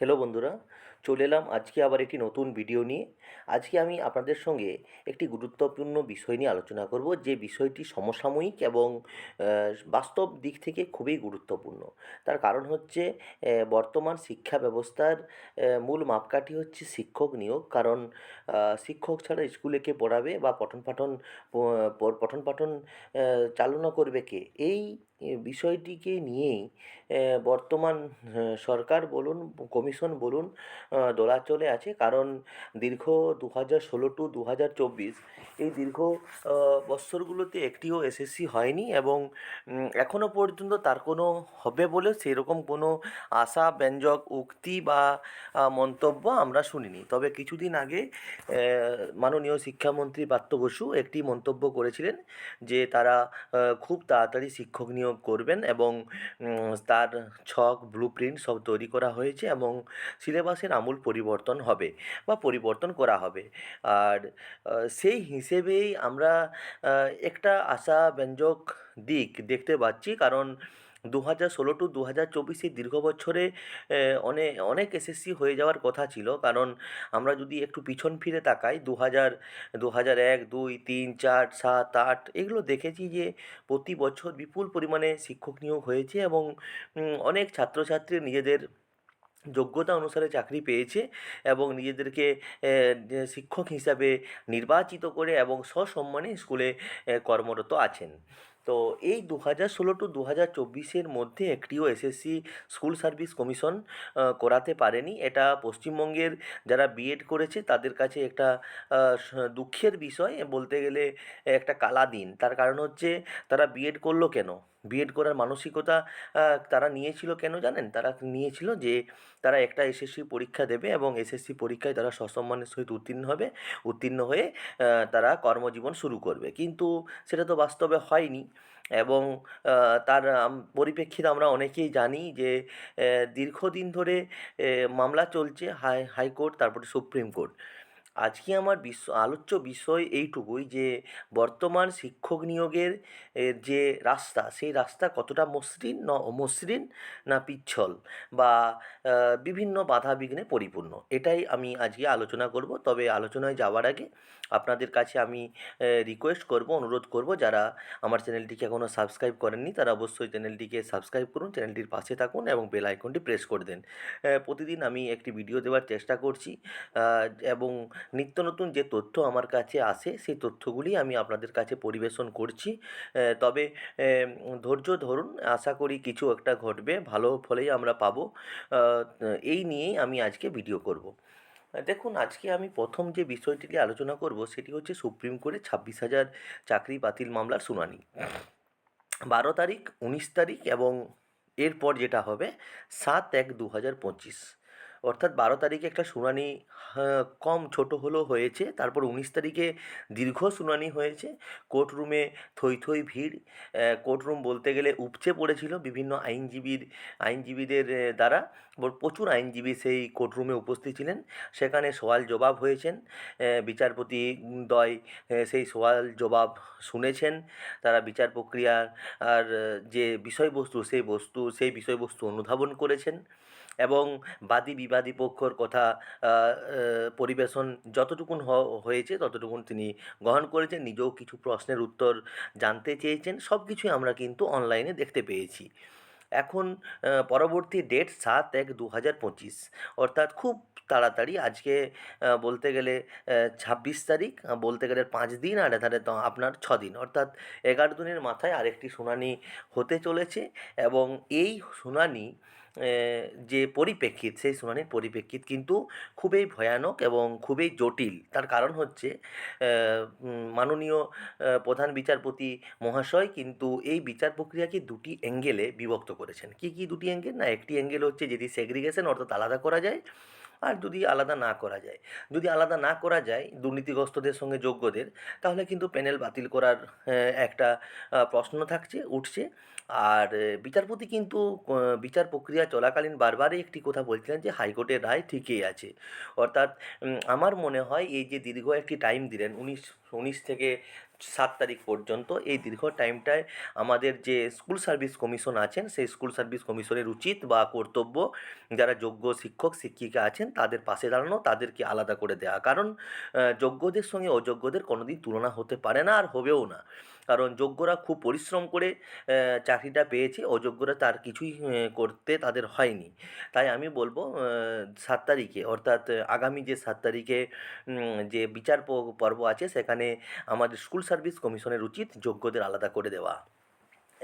Hello বন্ধুরা চলে এলাম। আজকে আবার একটি নতুন ভিডিও নিয়ে। আজকে আমি আপনাদের সঙ্গে একটি গুরুত্বপূর্ণ বিষয় নিয়ে আলোচনা করব, যে বিষয়টি সমসাময়িক এবং বাস্তব দিক থেকে খুবই গুরুত্বপূর্ণ। তার কারণ হচ্ছে বর্তমান শিক্ষা ব্যবস্থার মূল মাপকাঠি হচ্ছে শিক্ষক নিয়োগ। কারণ শিক্ষক ছাড়া স্কুলে কে পড়াবে বা পঠন পাঠন পঠন পাঠন চালনা করবে কে? এই বিষয়টিকে নিয়েই বর্তমান সরকার বলুন, কমিশন বলুন দোলাচলে আছে। কারণ দীর্ঘ দু হাজার ষোলো টু দু হাজার চব্বিশ এই দীর্ঘ বৎসরগুলোতে একটিও এসএসসি হয়নি এবং এখনও পর্যন্ত তার কোনো হবে বলে সেরকম কোনো আশা, ব্যঞ্জক, উক্তি বা মন্তব্য আমরা শুনিনি। তবে কিছুদিন আগে মাননীয় শিক্ষামন্ত্রী পার্থ বসু একটি মন্তব্য করেছিলেন যে তারা খুব তাড়াতাড়ি শিক্ষক নিয়োগ করবেন এবং তার ছক ব্লু প্রিন্ট সব তৈরি করা হয়েছে এবং সিলেবাসের আমূল পরিবর্তন হবে বা পরিবর্তন করা হবে। আর সেই হিসেবেই আমরা একটা আশাব্যঞ্জক দিক দেখতে পাচ্ছি। কারণ দু হাজার ষোলো টু দু হাজার চব্বিশে দীর্ঘ বছরে অনেক অনেক এসএসসি হয়ে যাওয়ার কথা ছিল। কারণ আমরা যদি একটু পিছন ফিরে তাকাই দু হাজার দু হাজার এক, দুই, তিন, চার, সাত, আট, এগুলো দেখেছি যে প্রতি বছর বিপুল পরিমাণে শিক্ষক নিয়োগ হয়েছে এবং অনেক ছাত্রছাত্রী নিজেদের যোগ্যতা অনুসারে চাকরি পেয়েছে এবং নিজেদেরকে শিক্ষক হিসাবে নির্বাচিত করে এবং সসম্মানে স্কুলে কর্মরত আছেন। তো এই দু হাজার ষোলো টু দু হাজার চব্বিশের মধ্যে একটিও এসএসসি স্কুল সার্ভিস কমিশন করাতে পারেনি। এটা পশ্চিমবঙ্গের যারা বিএড করেছে তাদের কাছে একটা দুঃখের বিষয় বলতে গেলে একটা কালা দিন। তার কারণ হচ্ছে তারা বিএড করল কেন? বিএড করার মানসিকতা তারা নিয়েছিল কেন জানেন? তারা নিয়েছিল যে তারা একটা এসএসসি পরীক্ষা দেবে এবং এসএসসি পরীক্ষায় তারা সসম্মানের সহিত উত্তীর্ণ হবে। উত্তীর্ণ হয়ে তারা কর্মজীবন শুরু করবে। কিন্তু সেটা তো বাস্তবে হয়নি। এবং তার পরিপ্রেক্ষিতে আমরা অনেকেই জানি যে দীর্ঘদিন ধরে মামলা চলছে হাই, হাইকোর্ট, তারপরে সুপ্রিম কোর্ট। আজকে আমার বিশ্ব আলোচ্য বিষয় এইটুকুই যে, বর্তমান শিক্ষক নিয়োগের যে রাস্তা, সেই রাস্তা কতটা মসৃণ, ন, মসৃণ না পিচ্ছল বা বিভিন্ন বাধা বিঘ্নে পরিপূর্ণ? এটাই আমি আজকে আলোচনা করব। তবে আলোচনায় যাওয়ার আগে আপনাদের কাছে আমি রিকোয়েস্ট করব, অনুরোধ করব যারা আমার চ্যানেলটিকে এখনও সাবস্ক্রাইব করেননি, তারা অবশ্যই চ্যানেলটিকে সাবস্ক্রাইব করুন, চ্যানেলটির পাশে থাকুন এবং বেল আইকনটি প্রেস করে দেন। প্রতিদিন আমি একটি ভিডিও দেওয়ার চেষ্টা করছি এবং নিত্য নতুন যে তথ্য আমার কাছে আসে, সেই তথ্যগুলি আমি আপনাদের কাছে পরিবেশন করছি। তবে ধৈর্য ধরুন, আশা করি কিছু একটা ঘটবে, ভালো ফলেই আমরা পাবো। এই নিয়েই আমি আজকে ভিডিও করব। দেখুন, আজকে আমি প্রথম যে বিষয়টি নিয়ে আলোচনা করব, সেটি হচ্ছে সুপ্রিম কোর্টে ছাব্বিশ হাজার চাকরি বাতিল মামলার শুনানি। বারো তারিখ, উনিশ তারিখ এবং এরপর যেটা হবে, সাত এক দু হাজার পঁচিশ। অর্থাৎ বারো তারিখে একটা শুনানি কম ছোট হলেও হয়েছে। তারপর উনিশ তারিখে দীর্ঘ শুনানি হয়েছে। কোর্ট রুমে থই থই ভিড়। কোর্ট রুম বলতে গেলে উপচে পড়েছিল বিভিন্ন আইনজীবীর আইনজীবীদের দ্বারা। প্রচুর আইনজীবী সেই কোর্ট রুমে উপস্থিত ছিলেন। সেখানে সওয়াল জবাব হয়েছেন। বিচারপতি আহ, সেই সওয়াল জবাব শুনেছেন। তারা বিচার প্রক্রিয়ার আর যে বিষয়বস্তু সেই বস্তু সেই বিষয়বস্তু অনুধাবন করেছেন। এবং বাদী বিবাদী পক্ষর কথা পরিবেশন যতটুকুন হয়েছে ততটুকুন তিনি গ্রহণ করেছেন। নিজেও কিছু প্রশ্নের উত্তর জানতে চেয়েছেন। সব কিছুই আমরা কিন্তু অনলাইনে দেখতে পেয়েছি। এখন পরবর্তী ডেট সাত এক দু হাজার পঁচিশ। অর্থাৎ খুব তাড়াতাড়ি আজকে বলতে গেলে ছাব্বিশ তারিখ বলতে গেলে পাঁচ দিন আর এধারে তো আপনার ছ দিন। অর্থাৎ এগারো দিনের মাথায় আরেকটি শুনানি হতে চলেছে এবং এই শুনানি যে পরিপ্রেক্ষিত, সেই শুনানির পরিপ্রেক্ষিত কিন্তু খুবই ভয়ানক এবং খুবই জটিল। তার কারণ হচ্ছে মাননীয় প্রধান বিচারপতি মহাশয় কিন্তু এই বিচার প্রক্রিয়াকে দুটি অ্যাঙ্গেলে বিভক্ত করেছেন। কি কি দুটি অ্যাঙ্গেল? না, একটি অ্যাঙ্গেল হচ্ছে যদি সেগ্রিগেশন অর্থাৎ আলাদা করা যায়, আর যদি আলাদা না করা যায়। যদি আলাদা না করা যায় দুর্নীতিগ্রস্তদের সঙ্গে যোগ্যদের, তাহলে কিন্তু প্যানেল বাতিল করার একটা প্রশ্ন থাকছে, উঠছে। আর বিচারপতি কিন্তু বিচার প্রক্রিয়া চলাকালীন বারবারই একটি কথা বলছিলেন যে, হাইকোর্টের রায় ঠিকই আছে। অর্থাৎ আমার মনে হয় এই যে দীর্ঘ একটি টাইম দিলেন, উনিশ উনিশ থেকে সাত তারিখ পর্যন্ত, এই দীর্ঘ টাইমটায় আমাদের যে স্কুল সার্ভিস কমিশন আছেন, সেই স্কুল সার্ভিস কমিশনের উচিত বা কর্তব্য, যারা যোগ্য শিক্ষক, শিক্ষিকা আছেন, তাদের পাশে দাঁড়ানো, তাদেরকে আলাদা করে দেওয়া কারণ যোগ্যদের সঙ্গে অযোগ্যদের কোনোদিন তুলনা হতে পারে না আর হবেও না। কারণ যোগ্যরা খুব পরিশ্রম করে চাকরিটা পেয়েছে, অযোগ্যরা তার কিছুই করতে তাদের হয়নি। তাই আমি বলব সাত তারিখে, অর্থাৎ আগামী যে সাত তারিখে যে বিচার পর্ব আছে, সেখানে আমাদের স্কুল সার্ভিস কমিশনের উচিত যোগ্যদের আলাদা করে দেওয়া।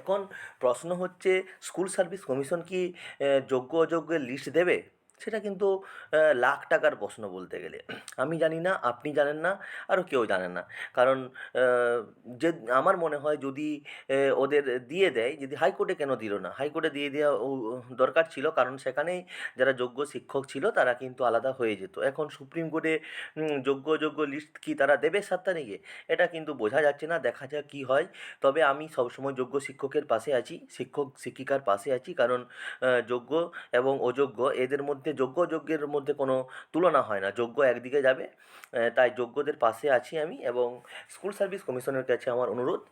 এখন প্রশ্ন হচ্ছে, স্কুল সার্ভিস কমিশন কি যোগ্য অযোগ্যের লিস্ট দেবে? সেটা কিন্তু লাখ টাকার প্রশ্ন বলতে গেলে। আমি জানি না, আপনি জানেন না আরও কেউ জানেন না। কারণ যে, আমার মনে হয় যদি ওদের দিয়ে দেয়, যদি হাইকোর্টে কেন দিল না? হাইকোর্টে দিয়ে দেওয়া দরকার ছিল, কারণ সেখানেই যারা যোগ্য শিক্ষক ছিল, তারা কিন্তু আলাদা হয়ে যেত। এখন সুপ্রিম কোর্টে যোগ্য যোগ্য লিস্ট কি তারা দেবে সাত তারিখে এটা কিন্তু বোঝা যাচ্ছে না, দেখা যাক কী হয়। তবে আমি সবসময় যোগ্য শিক্ষকের পাশে আছি, শিক্ষক, শিক্ষিকার পাশে আছি। কারণ যোগ্য এবং অযোগ্য, এদের মধ্যে যোগ্য যোগ্যের মধ্যে কোনো তুলনা হয় না। যোগ্য একদিকে যাবে তাই যোগ্যদের পাশে আছি আমি এবং স্কুল সার্ভিস কমিশনের কাছে আমার অনুরোধ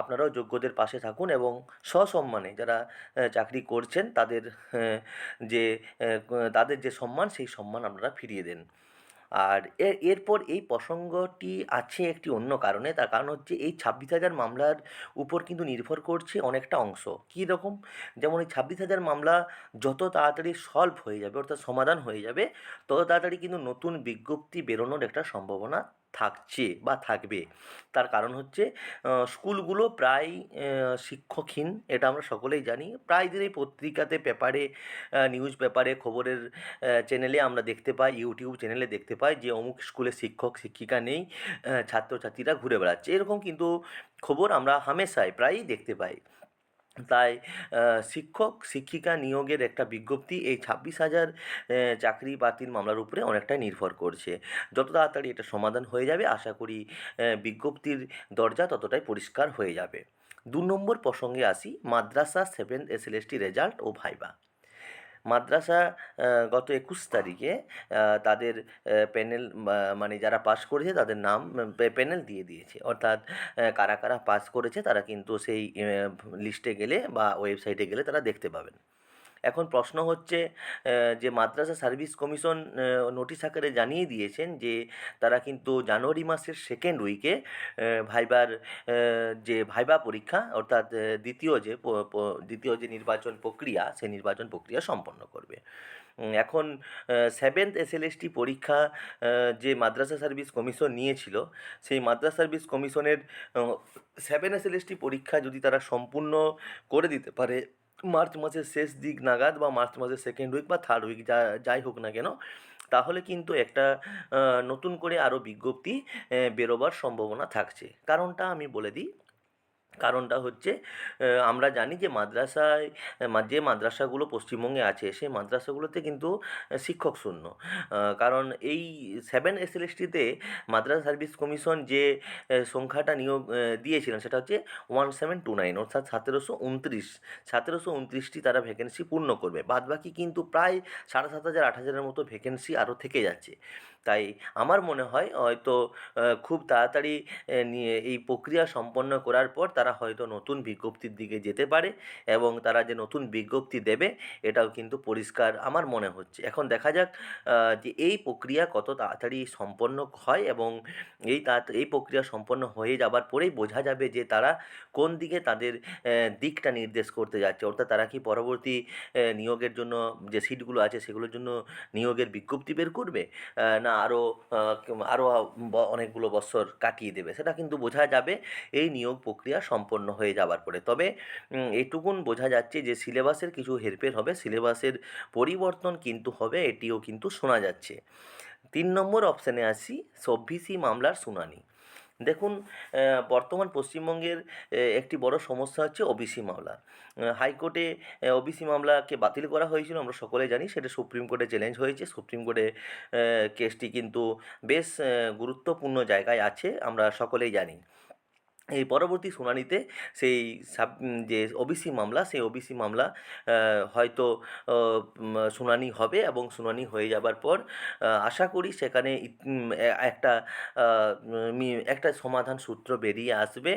আপনারাও যোগ্যদের পাশে থাকুন এবং সসম্মানে যারা চাকরি করছেন তাদের যে তাদের যে সম্মান, সেই সম্মান আপনারা ফিরিয়ে দেন। আর এর এরপর এই প্রসঙ্গটি আছে একটি অন্য কারণে, তার কারণ হচ্ছে এই ছাব্বিশ হাজার মামলার উপর কিন্তু নির্ভর করছে অনেকটা অংশ। কী রকম? যেমন এই ছাব্বিশ হাজার মামলা যত তাড়াতাড়ি সলভ হয়ে যাবে, অর্থাৎ সমাধান হয়ে যাবে, তত তাড়াতাড়ি কিন্তু নতুন বিজ্ঞপ্তি বেরোনোর একটা সম্ভাবনা থাকছে বা থাকবে। তার কারণ হচ্ছে স্কুলগুলো প্রায় শিক্ষকহীন, এটা আমরা সকলেই জানি। প্রায় দিনই পত্রিকাতে পেপারে নিউজ পেপারে, খবরের চ্যানেলে আমরা দেখতে পাই, ইউটিউব চ্যানেলে দেখতে পাই যে অমুক স্কুলে শিক্ষক, শিক্ষিকা নেই ছাত্রছাত্রীরা ঘুরে বেড়াচ্ছে। এরকম কিন্তু খবর আমরা হামেশাই প্রায়ই দেখতে পাই। তাই শিক্ষক শিক্ষিকা নিয়োগের একটা বিজ্ঞপ্তি এই ছাব্বিশ হাজার চাকরি বাতিল মামলার উপরে অনেকটাই নির্ভর করছে। যত তাড়াতাড়ি এটা সমাধান হয়ে যাবে, আশা করি বিজ্ঞপ্তির দরজা ততটাই পরিষ্কার হয়ে যাবে। দু নম্বর প্রসঙ্গে আসি, মাদ্রাসা সেভেন এসএলএসটি রেজাল্ট ও ভাইবা। মাদ্রাসা গত একুশ তারিখে তাদের প্যানেল মানে যারা পাস করেছে তাদের নাম প্যানেল দিয়ে দিয়েছে। অর্থাৎ কারা কারা পাস করেছে তারা কিন্তু সেই লিস্টে গেলে বা ওয়েবসাইটে গেলে তারা দেখতে পাবেন। এখন প্রশ্ন হচ্ছে যে মাদ্রাসা সার্ভিস কমিশন নোটিশ আকারে জানিয়ে দিয়েছেন যে তারা কিন্তু জানুয়ারি মাসের সেকেন্ড উইকে ভাইবার যে ভাইবা পরীক্ষা, অর্থাৎ দ্বিতীয় যে দ্বিতীয় যে নির্বাচন প্রক্রিয়া সেই নির্বাচন প্রক্রিয়া সম্পন্ন করবে। এখন সেভেন্থ এসএলএসটি পরীক্ষা যে মাদ্রাসা সার্ভিস কমিশন নিয়েছিল, সেই মাদ্রাসা সার্ভিস কমিশনের সেভেন এসএলএসটি পরীক্ষা যদি তারা সম্পূর্ণ করে দিতে পারে মার্চ মাসের শেষ দিক নাগাদ বা মার্চ মাসের সেকেন্ড উইক বা থার্ড উইক যা, যাই হোক না কেন, তাহলে কিন্তু একটা নতুন করে আরও বিজ্ঞপ্তি বেরোবার সম্ভাবনা থাকছে। কারণটা আমি বলে দিই কারণটা হচ্ছে আমরা জানি যে মাদ্রাসায় যে মাদ্রাসাগুলো পশ্চিমবঙ্গে আছে সেই মাদ্রাসাগুলোতে কিন্তু শিক্ষক শূন্য। কারণ এই সেভেন এসএলএসটিতে মাদ্রাসা সার্ভিস কমিশন যে সংখ্যাটা নিয়োগ দিয়েছিলেন, সেটা হচ্ছে ওয়ান সেভেন টু নাইন অর্থাৎ সতেরোশো উনত্রিশ। সতেরোশো উনত্রিশটি তারা ভ্যাকেন্সি পূর্ণ করবে। বাদবাকি কিন্তু প্রায় সাড়ে সাত হাজার, আট হাজারের মতো ভ্যাকেন্সি আরও থেকে যাচ্ছে। তাই আমার মনে হয় হয়তো খুব তাড়াতাড়ি নিয়ে এই প্রক্রিয়া সম্পন্ন করার পর তারা হয়তো নতুন বিজ্ঞপ্তির দিকে যেতে পারে এবং তারা যে নতুন বিজ্ঞপ্তি দেবে এটাও কিন্তু পরিষ্কার আমার মনে হচ্ছে। এখন দেখা যাক যে এই প্রক্রিয়া কত তাড়াতাড়ি সম্পন্ন হয় এবং এই তাড়াতাড়ি এই প্রক্রিয়া সম্পন্ন হয়ে যাবার পরেই বোঝা যাবে যে তারা কোন দিকে তাদের দিকটা নির্দেশ করতে যাচ্ছে। অর্থাৎ তারা কি পরবর্তী নিয়োগের জন্য যে সিটগুলো আছে সেগুলোর জন্য নিয়োগের বিজ্ঞপ্তি বের করবে? আহ, না আরও আরও অনেকগুলো বছর কাটিয়ে দেবে। সেটা কিন্তু বোঝা যাবে, এই নিয়োগ প্রক্রিয়া সম্পন্ন হয়ে যাবার পরে। তবে এটুকুন বোঝা যাচ্ছে যে, সিলেবাসের কিছু হেরফের হবে, সিলেবাসের পরিবর্তন কিন্তু হবে, এটিও কিন্তু শোনা যাচ্ছে। তিন নম্বর অপশানে আসি সব মামলার শুনানি। দেখুন বর্তমান পশ্চিমবঙ্গের একটি বড় সমস্যা হচ্ছে ওবিসি মামলা। হাইকোর্টে ওবিসি মামলাকে বাতিল করা হয়েছিল, আমরা সকলে জানি, সেটা সুপ্রিম কোর্টে চ্যালেঞ্জ হয়েছে। সুপ্রিম কোর্টে কেসটি কিন্তু বেশ গুরুত্বপূর্ণ জায়গায় আছে, আমরা সকলেই জানি। এই পরবর্তী শুনানিতে সেই সাব যে ওবিসি মামলা, সেই ওবিসি মামলা হয়তো শুনানি হবে এবং শুনানি হয়ে যাবার পর আশা করি সেখানে একটা একটা সমাধান সূত্র বেরিয়ে আসবে।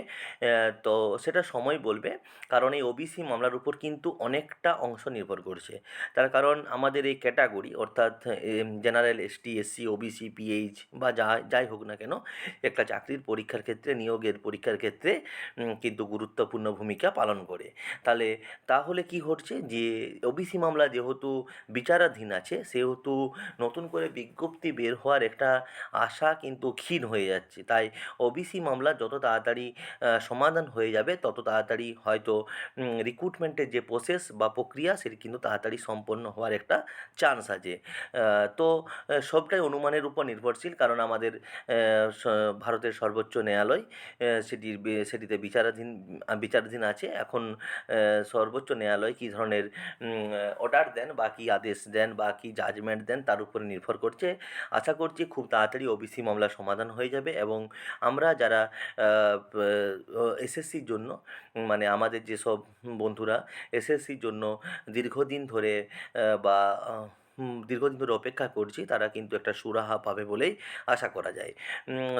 তো সেটা সময় বলবে, কারণ এই ওবিসি মামলার উপর কিন্তু অনেকটা অংশ নির্ভর করছে। তার কারণ আমাদের এই ক্যাটাগরি, অর্থাৎ general ST SC OBC PH বা যা, যাই হোক না কেন, একটা চাকরির পরীক্ষার ক্ষেত্রে, নিয়োগের পরীক্ষার ক্ষেত্রে কিন্তু গুরুত্বপূর্ণ ভূমিকা পালন করে। তাহলে তাহলে কি ঘটছে যে ওবিসি মামলা যেহেতু বিচারাধীন আছে, সেহেতু নতুন করে বিজ্ঞপ্তি বের হওয়ার একটা আশা কিন্তু ক্ষীণ হয়ে যাচ্ছে। তাই ওবিসি মামলা যত তাড়াতাড়ি সমাধান হয়ে যাবে, তত তাড়াতাড়ি হয়তো রিক্রুটমেন্টের যে প্রসেস বা প্রক্রিয়া, সেটি কিন্তু তাড়াতাড়ি সম্পন্ন হওয়ার একটা চান্স আছে। তো সবটাই অনুমানের উপর নির্ভরশীল, কারণ আমাদের ভারতের সর্বোচ্চ ন্যায়ালয় বে- সেটিতে বিচারাধীন বিচারাধীন আছে। এখন সর্বোচ্চ ন্যায়ালয় কী ধরনের অর্ডার দেন, বা কী আদেশ দেন, বা কী জাজমেন্ট দেন, তার উপরে নির্ভর করছে। আশা করছি খুব তাড়াতাড়ি ওবিসি মামলা সমাধান হয়ে যাবে এবং আমরা যারা এসএসসির জন্য মানে আমাদের যেসব বন্ধুরা এসএসসির জন্য দীর্ঘদিন ধরে বা দীর্ঘদিন ধরে অপেক্ষা করছি, তারা কিন্তু একটা সুরাহা পাবে বলেই আশা করা যায়।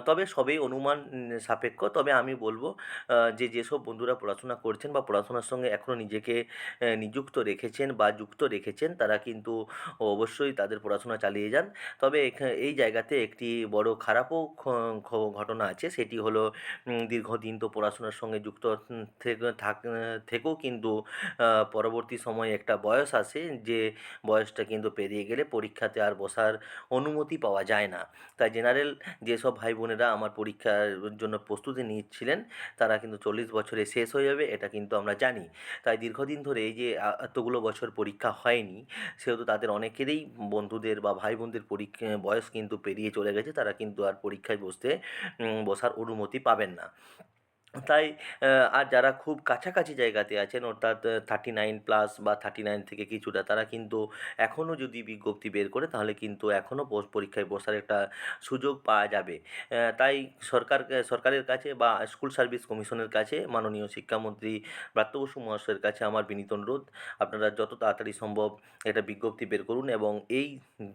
তবে সবই অনুমান সাপেক্ষ। তবে আমি বলব যে, যেসব বন্ধুরা পড়াশোনা করছেন বা পড়াশোনার সঙ্গে এখনও নিজেকে নিযুক্ত রেখেছেন বা যুক্ত রেখেছেন, তারা কিন্তু অবশ্যই তাদের পড়াশোনা চালিয়ে যান। তবে এই জায়গাতে একটি বড় খারাপও ঘটনা আছে। সেটি হলো দীর্ঘদিন তো পড়াশোনার সঙ্গে যুক্ত থেকে, থাক, থেকেও কিন্তু পরবর্তী সময়ে একটা বয়স আসে, যে বয়সটা কিন্তু পেরিয়ে গেলে পরীক্ষাতে আর বসার অনুমতি পাওয়া যায় না। তাই জেনারেল যেসব ভাই বোনেরা আমার পরীক্ষার জন্য প্রস্তুতি নিচ্ছিলেন, তারা কিন্তু চল্লিশ বছরে শেষ হয়ে যাবে, এটা কিন্তু আমরা জানি। তাই দীর্ঘদিন ধরে এই যে এতগুলো বছর পরীক্ষা হয়নি, সেহেতু তাদের অনেকেরই বন্ধুদের বা ভাই বোনদের পরীক্ষা, বয়স কিন্তু পেরিয়ে চলে গেছে, তারা কিন্তু আর পরীক্ষায় বসতে বসার অনুমতি পাবেন না। তাই আর যারা খুব কাছাকাছি জায়গাতে আছেন, অর্থাৎ থার্টি নাইন প্লাস বা থার্টি নাইন থেকে কিছুটা, তারা কিন্তু এখনও যদি বিজ্ঞপ্তি বের করে, তাহলে কিন্তু এখনও পরীক্ষায় বসার একটা সুযোগ পাওয়া যাবে। তাই সরকার, সরকারের কাছে বা স্কুল সার্ভিস কমিশনের কাছে, মাননীয় শিক্ষামন্ত্রী ব্রাত্য বসু মহাশয়ের কাছে আমার বিনীত অনুরোধ, আপনারা যত তাড়াতাড়ি সম্ভব একটা বিজ্ঞপ্তি বের করুন এবং এই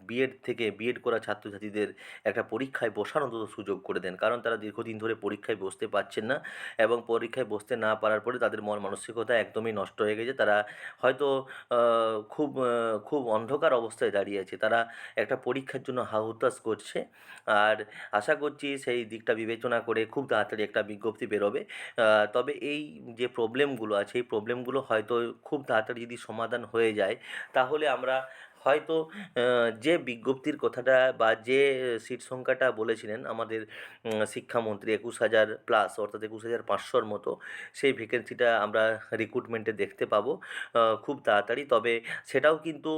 বিএড থেকে বিএড করা ছাত্রছাত্রীদের একটা পরীক্ষায় বসার অন্তত সুযোগ করে দেন। কারণ তারা দীর্ঘদিন ধরে পরীক্ষায় বসতে পারছেন না। এবং পরীক্ষায় বসতে না পারার পরে তাদের মন মানসিকতা একদমই নষ্ট হয়ে গেছে। তারা হয়তো খুব খুব অন্ধকার অবস্থায় দাঁড়িয়ে আছে। তারা একটা পরীক্ষার জন্য হাহুতাশ করছে। আর আশা করছি সেই দিকটা বিবেচনা করে খুব তাড়াতাড়ি একটা বিজ্ঞপ্তি বেরোবে। তবে এই যে প্রবলেমগুলো আছে, এই প্রবলেমগুলো হয়তো খুব তাড়াতাড়ি যদি সমাধান হয়ে যায়, তাহলে আমরা হয়তো যে বিজ্ঞপ্তির কথাটা বা যে সিট সংখ্যাটা বলেছিলেন আমাদের শিক্ষামন্ত্রী একুশ হাজার প্লাস অর্থাৎ একুশ হাজার পাঁচশোর মতো সেই ভ্যাকেন্সিটা আমরা রিক্রুটমেন্টে দেখতে পাবো খুব তাড়াতাড়ি। তবে সেটাও কিন্তু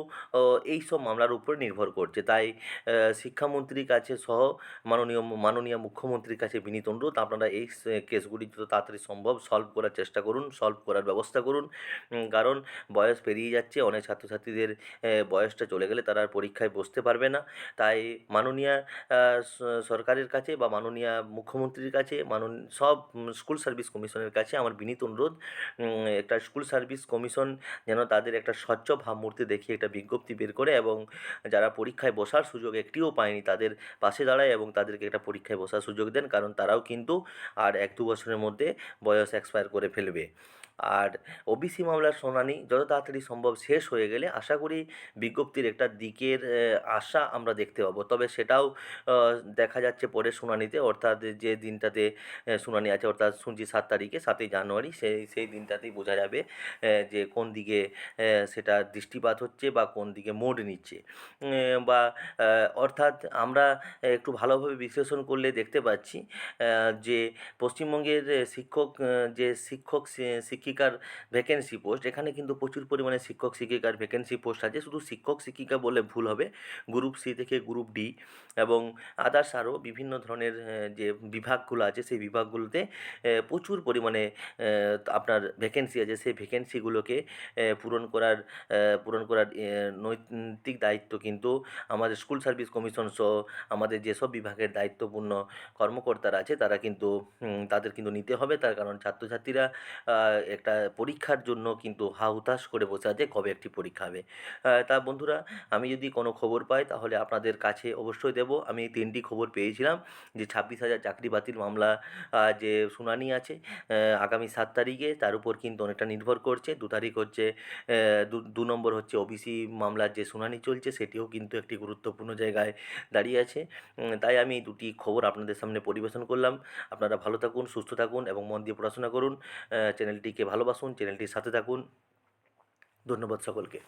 এই সব মামলার উপর নির্ভর করছে। তাই শিক্ষামন্ত্রীর কাছে সহ মাননীয় মাননীয় মুখ্যমন্ত্রীর কাছে বিনীত অনুরোধ আপনারা এই কেসগুলি যত তাড়াতাড়ি সম্ভব সলভ করার চেষ্টা করুন সলভ করার ব্যবস্থা করুন। কারণ বয়স পেরিয়ে যাচ্ছে অনেক ছাত্রছাত্রীদের আহ, বয়সটা চলে গেলে তারা আর পরীক্ষায় বসতে পারবে না। তাই মাননীয় সরকারের কাছে বা মাননীয় মুখ্যমন্ত্রীর কাছে, মানন, সব স্কুল সার্ভিস কমিশনের কাছে আমার বিনীত অনুরোধ একটা স্কুল সার্ভিস কমিশন যেন তাদের একটা স্বচ্ছ ভাবমূর্তি দেখিয়ে একটা বিজ্ঞপ্তি বের করে এবং যারা পরীক্ষায় বসার সুযোগ একটিও পায়নি তাদের পাশে দাঁড়ায় এবং তাদেরকে একটা পরীক্ষায় বসার সুযোগ দেন। কারণ তারাও কিন্তু আর এক দু বছরের মধ্যে বয়স এক্সপায়ার করে ফেলবে। আর ওবিসি মামলার শুনানি যত তাড়াতাড়ি সম্ভব শেষ হয়ে গেলে আশা করি বিজ্ঞপ্তির একটা দিকের আশা আমরা দেখতে পাবো। তবে সেটাও দেখা যাচ্ছে পরে শুনানিতে, অর্থাৎ যে দিনটাতে শুনানি আছে, অর্থাৎ শুনছি সাত তারিখে, সাতই জানুয়ারি, সেই সেই দিনটাতেই বোঝা যাবে যে কোন দিকে সেটা দৃষ্টিপাত হচ্ছে বা কোন দিকে মোড় নিচ্ছে। বা অর্থাৎ আমরা একটু ভালোভাবে বিশ্লেষণ করলে দেখতে পাচ্ছি যে পশ্চিমবঙ্গের শিক্ষক যে শিক্ষক শিক্ষিকা শিক্ষিকার ভ্যাকেন্সি পোস্ট এখানে কিন্তু প্রচুর পরিমাণে শিক্ষক, শিক্ষিকার ভ্যাকেন্সি পোস্ট আছে। শুধু শিক্ষক, শিক্ষিকা বলে ভুল হবে। গ্রুপ সি থেকে গ্রুপ ডি এবং আদার্স আরও বিভিন্ন ধরনের যে বিভাগগুলো আছে, সেই বিভাগগুলোতে প্রচুর পরিমাণে আপনার ভ্যাকেন্সি আছে। সেই ভ্যাকেন্সিগুলোকে পূরণ করার পূরণ করার নৈতিক দায়িত্ব কিন্তু আমাদের স্কুল সার্ভিস কমিশন সহ আমাদের যেসব বিভাগের দায়িত্বপূর্ণ কর্মকর্তারা আছে, তারা কিন্তু তাদের কিন্তু নিতে হবে। তার কারণ ছাত্রছাত্রীরা একটা পরীক্ষার জন্য কিন্তু হা হুতাশ করে বসে আছে কবে একটি পরীক্ষা হবে। তা বন্ধুরা, আমি যদি কোনো খবর পাই তাহলে আপনাদের কাছে অবশ্যই দেব। আমি তিনটি খবর পেয়েছিলাম যে ছাব্বিশ হাজার চাকরি বাতিল মামলা যে শুনানি আছে আগামী সাত তারিখে তার উপর কিন্তু অনেকটা নির্ভর করছে। দু তারিখ হচ্ছে দু নম্বর হচ্ছে ওবিসি মামলার যে শুনানি চলছে সেটিও কিন্তু একটি গুরুত্বপূর্ণ জায়গায় দাঁড়িয়ে আছে। তাই আমি দুটি খবর আপনাদের সামনে পরিবেশন করলাম। আপনারা ভালো থাকুন, সুস্থ থাকুন এবং মন দিয়ে পড়াশোনা করুন। চ্যানেলটিকে ভালোবাসুন চ্যানেলটির সাথে থাকুন। ধন্যবাদ সকলকে।